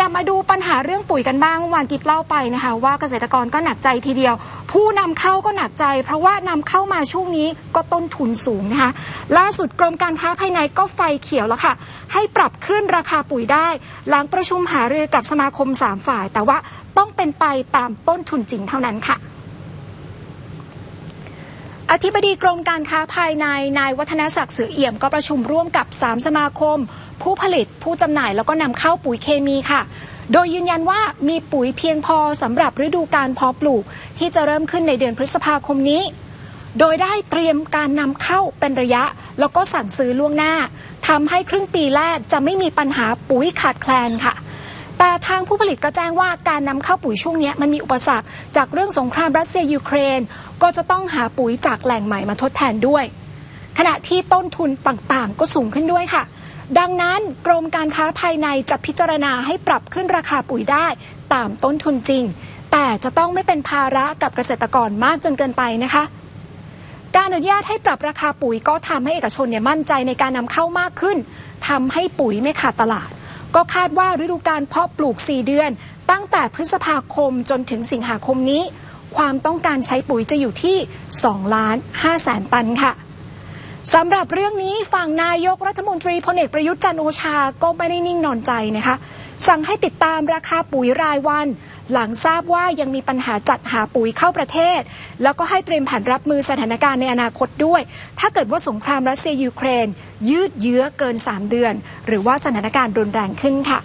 ยับมาดูปัญหาเรื่องปุ๋ยกันบ้างวานกิฟเล่าไปนะคะว่าเกษตรกรก็หนักใจทีเดียว ผู้นำเข้าก็หนักใจ เพราะว่านำเข้ามาช่วงนี้ก็ต้นทุนสูงนะคะล่าสุดกรมการค้าภายในก็ไฟเขียวแล้วค่ะ ให้ปรับขึ้นราคาปุ๋ยได้ หลังประชุมหารือกับสมาคม 3 ฝ่าย แต่ว่าต้องเป็นไปตามต้นทุนจริงเท่านั้นค่ะอธิบดีกรมการค้าภายในนายวัฒนศักดิ์เสือเอี่ยมก็ประชุมร่วมกับ 3 สมาคม ผู้ผลิตผู้จำหน่ายแล้วก็นำเข้าปุ๋ยเคมีค่ะโดยยืนยันว่ามีปุ๋ยเพียงพอสำหรับฤดูการเพาะปลูก ที่จะเริ่มขึ้นในเดือนพฤษภาคมนี้ โดยได้เตรียมการนำเข้าเป็นระยะ แล้วก็สั่งซื้อล่วงหน้าทำให้ครึ่งปีแรกจะไม่มีปัญหาปุ๋ยขาดแคลนค่ะ แต่ทางผู้ผลิตก็แจ้งว่าการนำเข้าปุ๋ยช่วงนี้มันมีอุปสรรคจากเรื่องสงครามรัสเซียยูเครน ก็จะต้องหาปุ๋ยจากแหล่งใหม่มาทดแทนด้วย ขณะที่ต้นทุนต่างๆ ก็สูงขึ้นด้วยค่ะ ดังนั้นกรมการค้าภายในจะพิจารณาให้ปรับขึ้นราคาปุ๋ยได้ตามต้นทุนจริง แต่จะต้องไม่เป็นภาระกับเกษตรกรมากจนเกินไปนะคะการอนุญาตให้ปรับราคาปุ๋ยก็ทำให้เอกชนเนี่ยมั่นใจในการนำเข้ามากขึ้นทำให้ปุ๋ยไม่ขาดตลาด ก็คาดว่าฤดูการเพาะปลูก 4 เดือน ตั้งแต่พฤษภาคมจนถึงสิงหาคมนี้ ความต้องการใช้ปุ๋ยจะอยู่ที่ 2 ล้าน5แสนตันค่ะ สำหรับเรื่องนี้ฝั่งนายกรัฐมนตรีพลเอกประยุทธ์จันโอชาก็ไม่ได้นิ่งนอนใจนะคะ สั่งให้ติดตามราคาปุ๋ยรายวัน หลังทราบว่ายังมีปัญหาจัดหาปุ๋ยเข้าประเทศ แล้วก็ให้เตรียมแผนรับมือสถานการณ์ในอนาคตด้วย ถ้าเกิดว่าสงครามรัสเซียยูเครน ยืดเยื้อเกิน 3 เดือน หรือว่าสถานการณ์รุนแรงขึ้นค่ะ